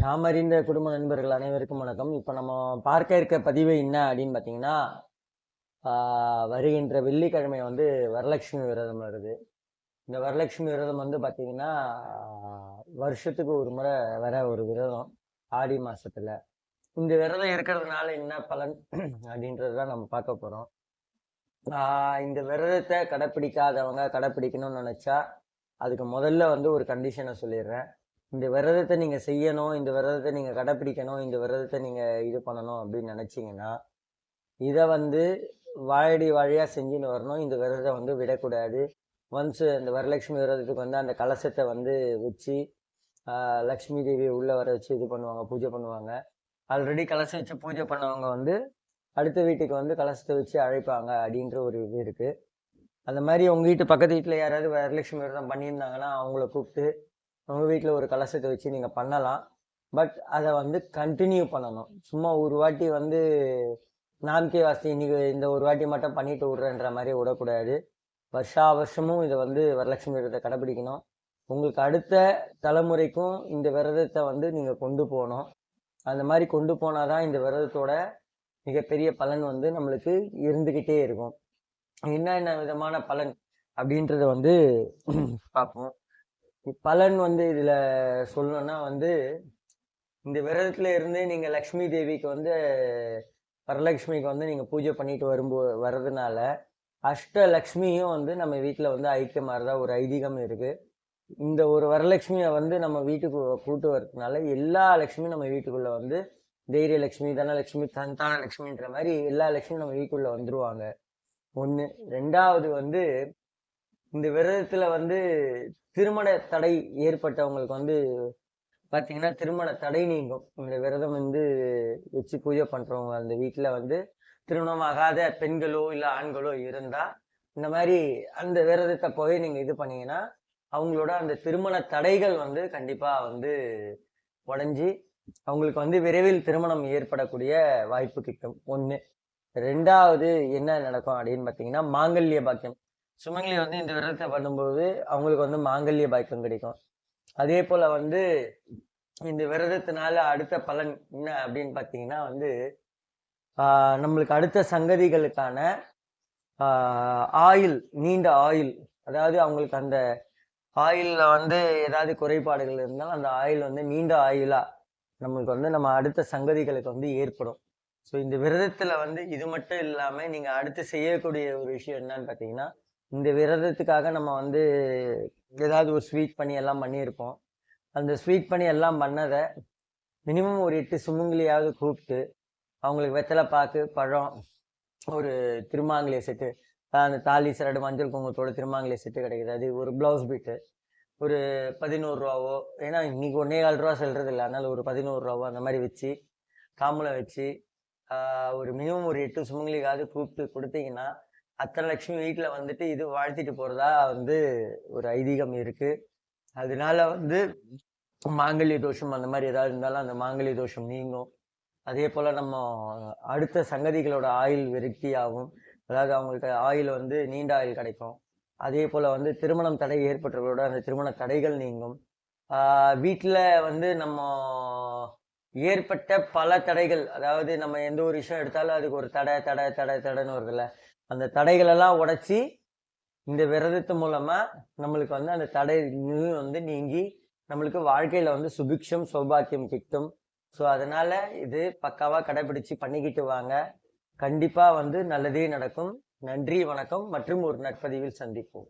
யாமறிந்த குடும்ப நண்பர்கள் அனைவருக்கும் வணக்கம். இப்போ நம்ம பார்க்க இருக்க பதிவு என்ன அப்படின்னு பார்த்தீங்கன்னா வருகின்ற வெள்ளிக்கிழமை வந்து வரலட்சுமி விரதம் வருது. இந்த வரலட்சுமி விரதம் வந்து பார்த்தீங்கன்னா வருஷத்துக்கு ஒரு முறை வர ஒரு விரதம் ஆடி மாசத்துல. இந்த விரதம் இருக்கிறதுனால என்ன பலன் அப்படின்றது தான் நம்ம பார்க்க போகிறோம் இந்த விரதத்தை கடைப்பிடிக்காதவங்க கடைப்பிடிக்கணும்னு நினச்சா அதுக்கு முதல்ல வந்து ஒரு கண்டிஷனை சொல்லிடுறேன். இந்த விரதத்தை நீங்கள் செய்யணும் இந்த விரதத்தை நீங்கள் கடைப்பிடிக்கணும் இந்த விரதத்தை நீங்கள் இது பண்ணணும் அப்படின்னு நினச்சிங்கன்னா இதை வந்து வாழடி வாழையாக செஞ்சுன்னு வரணும். இந்த விரதத்தை வந்து விடக்கூடாது. ஒன்ஸ் இந்த வரலட்சுமி விரதத்துக்கு வந்து அந்த கலசத்தை வந்து வச்சு லக்ஷ்மி தேவியை உள்ளே வர வச்சு இது பண்ணுவாங்க பூஜை பண்ணுவாங்க. ஆல்ரெடி கலசம் வச்சு பூஜை பண்ணவங்க வந்து அடுத்த வீட்டுக்கு வந்து கலசத்தை வச்சு அழைப்பாங்க அப்படின்ற ஒரு இது இருக்குது அந்த மாதிரி உங்கள் வீட்டு பக்கத்து வீட்டில் யாராவது வரலட்சுமி விரதம் பண்ணியிருந்தாங்கன்னா அவங்கள கூப்பிட்டு உங்கள் வீட்டில் ஒரு கலசத்தை வச்சு நீங்கள் பண்ணலாம். பட் அதை வந்து கண்டினியூ பண்ணணும். சும்மா ஒரு வாட்டி வந்து நாம்கே வாசி இன்னைக்கு இந்த ஒரு வாட்டி மட்டும் பண்ணிட்டு விட்றேன்ற மாதிரி விடக்கூடாது. வருஷா வருஷமும் இதை வந்து வரலட்சுமி விரதத்தை கடைப்பிடிக்கணும் உங்களுக்கு அடுத்த தலைமுறைக்கும் இந்த விரதத்தை வந்து நீங்கள் கொண்டு போகணும். அந்த மாதிரி கொண்டு போனால் தான் இந்த விரதத்தோட மிகப்பெரிய பலன் வந்து நம்மளுக்கு இருந்துக்கிட்டே இருக்கும். என்னென்ன விதமான பலன் அப்படின்றத வந்து பார்ப்போம். பலன் வந்து இதுல சொல்லணும்னா வந்து இந்த விரதத்துல இருந்து நீங்க லக்ஷ்மி தேவிக்கு வந்து வரலட்சுமிக்கு வந்து நீங்க பூஜை பண்ணிட்டு வரும்போ வர்றதுனால அஷ்ட லக்ஷ்மியும் வந்து நம்ம வீட்டுல வந்து ஐக்கியமாறதா ஒரு ஐதீகம் இருக்கு. இந்த ஒரு வரலட்சுமியை வந்து நம்ம வீட்டுக்கு கூட்டு வர்றதுனால எல்லா லக்ஷ்மியும் நம்ம வீட்டுக்குள்ள வந்து தைரிய லட்சுமி தனலட்சுமி சந்தான லட்சுமின்ற மாதிரி எல்லா லட்சுமியும் நம்ம வீட்டுக்குள்ள வந்துருவாங்க. ஒன்று ரெண்டாவது வந்து இந்த விரதத்துல வந்து திருமண தடை ஏற்பட்டவங்களுக்கு வந்து பாத்தீங்கன்னா திருமண தடை நீங்கும். இந்த விரதம் வந்து வச்சு பூஜை பண்றவங்க அந்த வீட்டுல வந்து திருமணம் ஆகாத பெண்களோ இல்ல ஆண்களோ இருந்தா இந்த மாதிரி அந்த விரதத்தை போய் நீங்க இது பண்ணீங்கன்னா அவங்களோட அந்த திருமண தடைகள் வந்து கண்டிப்பா வந்து உடஞ்சி அவங்களுக்கு வந்து விரைவில் திருமணம் ஏற்படக்கூடிய வாய்ப்பு கிட்டும். ஒண்ணு. ரெண்டாவது என்ன நடக்கும் அப்படின்னு பாத்தீங்கன்னா மாங்கல்ய பாக்கியம். சுமங்கலி வந்து இந்த விரதத்தை பண்ணும்போது அவங்களுக்கு வந்து மாங்கல்ய பாக்கியம் கிடைக்கும். அதே போல வந்து இந்த விரதத்தினால அடுத்த பலன் என்ன அப்படின்னு பார்த்தீங்கன்னா வந்து நம்மளுக்கு அடுத்த சங்கதிகளுக்கான ஆயில் நீண்ட ஆயில் அதாவது அவங்களுக்கு அந்த ஆயிலில் வந்து ஏதாவது குறைபாடுகள் இருந்தாலும் அந்த ஆயில் வந்து நீண்ட ஆயிலாக நம்மளுக்கு வந்து நம்ம அடுத்த சங்கதிகளுக்கு வந்து ஏற்படும். ஸோ இந்த விரதத்தில் வந்து இது மட்டும் இல்லாமல் நீங்கள் அடுத்து செய்யக்கூடிய ஒரு விஷயம் என்னன்னு பார்த்தீங்கன்னா இந்த விரதத்துக்காக நம்ம வந்து ஏதாவது ஒரு ஸ்வீட் பண்ணி எல்லாம் பண்ணியிருப்போம். அந்த ஸ்வீட் பண்ணி எல்லாம் பண்ணதை மினிமம் ஒரு எட்டு சுமுங்கிலியாவது கூப்பிட்டு அவங்களுக்கு வெத்தலை பாக்கு பழம் ஒரு திருமாங்கலிய செட்டு அந்த தாலி சரடு மஞ்சள் குங்குமத்தோட திருமாங்கலிய செட்டு கிடைக்குது. அது ஒரு பிளவுஸ் பீட்டு ஒரு பதினோரு ரூபாவோ ஏன்னா இன்னைக்கு ஒன்னே கால் ரூபா செல்றது இல்லை. அதனால ஒரு பதினோரு ரூபாவோ அந்த மாதிரி வச்சு தாம்பூலம் வச்சு ஒரு மினிமம் ஒரு எட்டு சுமங்கலிக்காவது கூப்பிட்டு கொடுத்தீங்கன்னா அத்தனை லட்சுமி வீட்டில் வந்துட்டு இது வாழ்த்திட்டு போறதா வந்து ஒரு ஐதீகம் இருக்கு. அதனால வந்து மாங்கல்ய தோஷம் அந்த மாதிரி ஏதாவது இருந்தாலும் அந்த மாங்கல்ய தோஷம் நீங்கும். அதே போல நம்ம அடுத்த சங்கதிகளோட ஆயில் விருத்தி ஆகும். அதாவது அவங்களுக்கு ஆயில் வந்து நீண்ட ஆயில் கிடைக்கும். அதே போல வந்து திருமணம் தடை ஏற்பட்டவர்களோட அந்த திருமண தடைகள் நீங்கும். வீட்டில் வந்து நம்ம ஏற்பட்ட பல தடைகள். அதாவது நம்ம எந்த ஒரு விஷயம் எடுத்தாலும் அதுக்கு ஒரு தடை தடை தடை தடைன்னு வருதுல்ல. அந்த தடைகளெல்லாம் உடைச்சி இந்த விரதத்து மூலமா நம்மளுக்கு வந்து அந்த தடை வந்து நீங்கி நம்மளுக்கு வாழ்க்கையில வந்து சுபிக்ஷம் சௌபாக்கியம் கிட்டும். ஸோ அதனால இது பக்காவா கடைபிடிச்சு பண்ணிக்கிட்டு வாங்க. கண்டிப்பா வந்து நல்லதே நடக்கும். நன்றி வணக்கம் மற்றும் ஒரு நட்பதிவில் சந்திப்போம்.